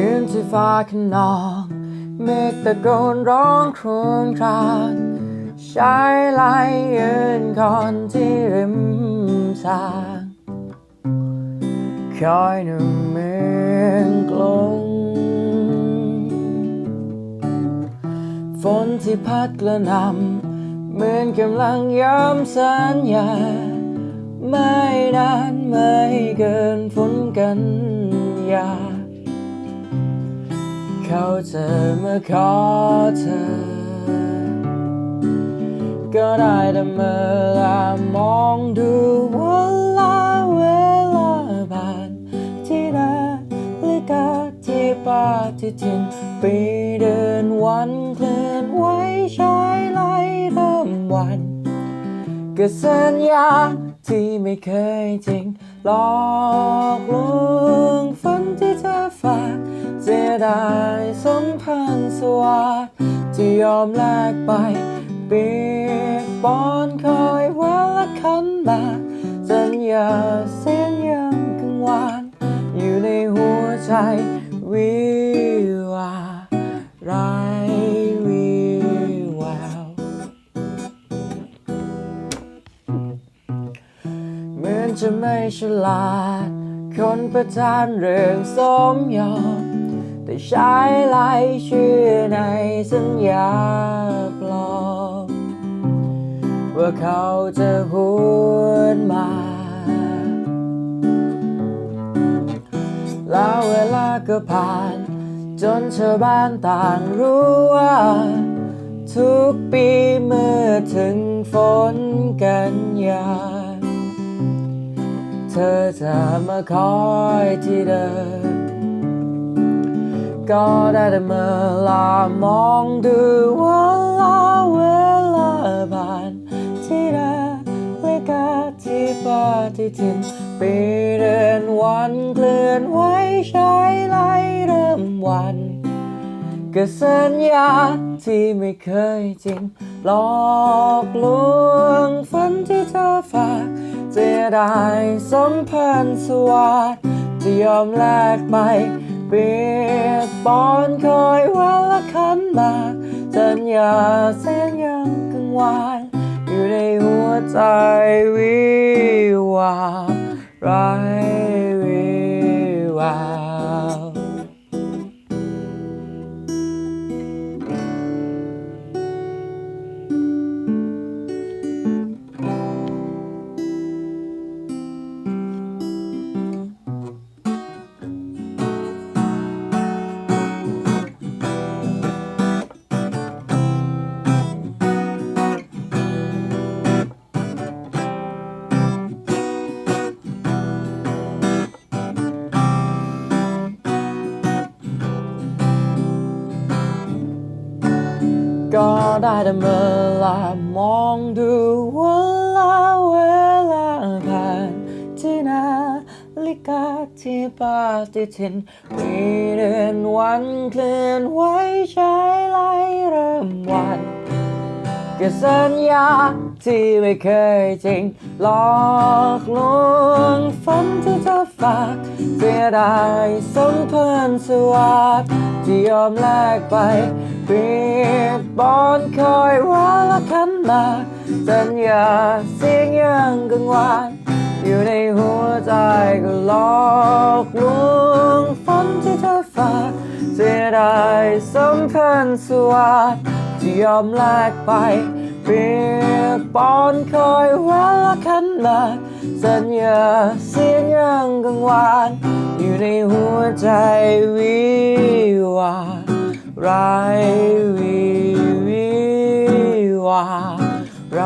คืนที่ฟ้าขนองเมฆตะโกนร้องครวญครางชายไหลยืนก่อนที่ริมทางคอยหนึ่งเมืองกลงฝนที่พัดกระหน่ำเหมือนกำลังย้ำสัญญา ไม่นานไม่เกินฝนกันยา เขาจะมาขอเธอ ก็ได้แต่เมื่อลามองดูเวลาเวลาผ่านที่นาฬิกาที่ปฏิทินปีเดือนวันเคลื่อนไหวใช้ไล่เริ่มวันก็สัญญาที่ไม่เคยจริงหลอก ยอมแลกไปเปียกปอนคอยวันละคันมาสัญญาเสียงยังกังวานอยู่ในหัวใจวิวาไรวิวาวเหมือนจะไม่ฉลาด คนประทานเรื่องสมยอม แต่ใช้ไหลเชื่อในสัญญาปลอมว่าเขาจะหวนมา แล้วเวลาก็ผ่าน จนชาวบ้านต่างรู้ว่า ทุกปีเมื่อถึงฝนกันยา เธอจะมาคอยที่เดิม ก็ได้แต่เมื่อลามองดูว่าลาเวลาผ่านที่นาฬิกาที่ปฏิทินปีเดือนวันเคลื่อนไหวใช้ไล่เริ่มวันก็สัญญาที่ไม่เคยจริงหลอกลวงฝันที่เธอฝากเสียดายสัมพันธ์สวัสดที่ยอมแลกไป เปียกปอนคอยวันละคันมาสัญญาเส้นยังกังวานอยู่ในหัวใจวิ ได้แต่เมื่อลามองดูเวลาเวลาผ่านที่นาฬิกาที่ปฏิทินมีเดือนวันเคลื่อนไหวใช้ไล่เริ่มวันก็สัญญาที่ไม่เคยจริงหลอกลวงฝันที่เธอฝากเสียดายสัมพันธ์สวัสดที่ยอมแลกไป เปียกปอนคอยวันละคันมาสัญญาเสียงยังกังวานอยู่ในหัวใจก็หลอกลวงฝันที่เธอฝากเสียดายสัมพันสวัสดที่ยอมแลกไปเปียกปอนคอยวันละคันมาสัญญาเสียงยังกังวานอยู่ในหัวใจวิวา ไรวิวีวาไร